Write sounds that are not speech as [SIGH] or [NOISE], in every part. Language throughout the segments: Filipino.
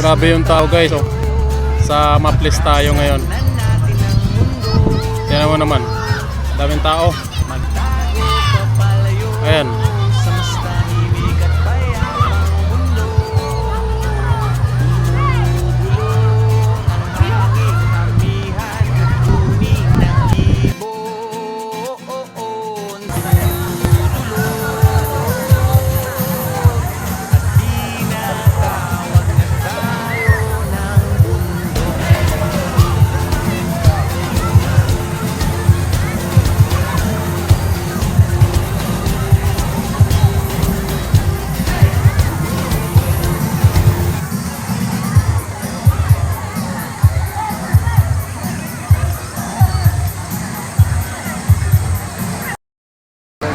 Grabe yung tao guys. Oh. Sa Maples tayo ngayon. Tingnan mo naman. Daming tao. Ayan.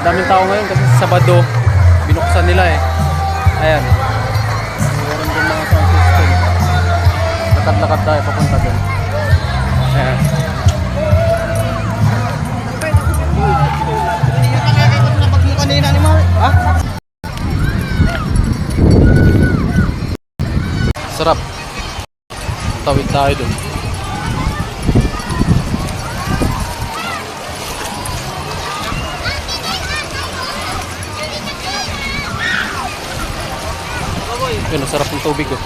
Daming tao ngayon kasi sa Sabado binuksan nila eh. Ayan. Meron din mga sound system. Lakad-lakad tayo papunta doon. Ayan. Sarap. Tawid tayo doon. Yun, sarap ng tubig oh. [LAUGHS]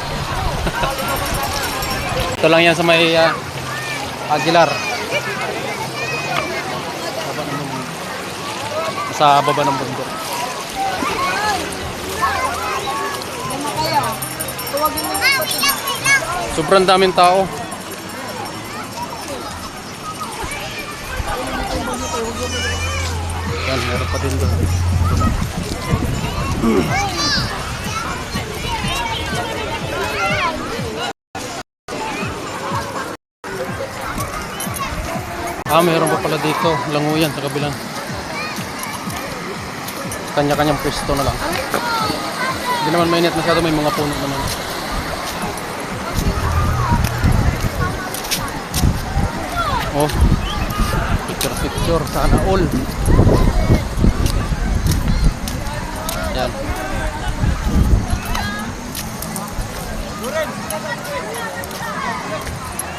Ito lang yan sa may ah, Aguilar. Sa baba ng bundok. Sobrang daming tao. Yan, meron pa din doon. [CLEARS THROAT] Ah, meron pa pala dito. Languyan sa kabilang. Kanya-kanyang pwesto na lang. Hindi naman mainit masyado. May mga puno naman. Oh. Picture picture sana all. Yan.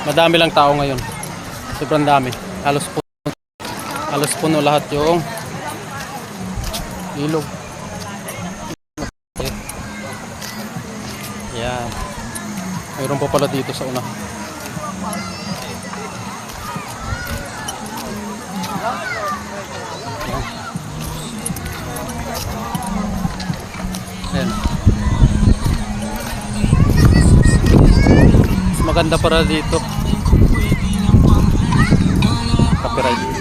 Madami lang tao ngayon. Sobrang dami. Halos puno. Halos puno lahat yung ilog. Yan. Mayroon pa pala dito sa una. Mas maganda para dito. выбирай.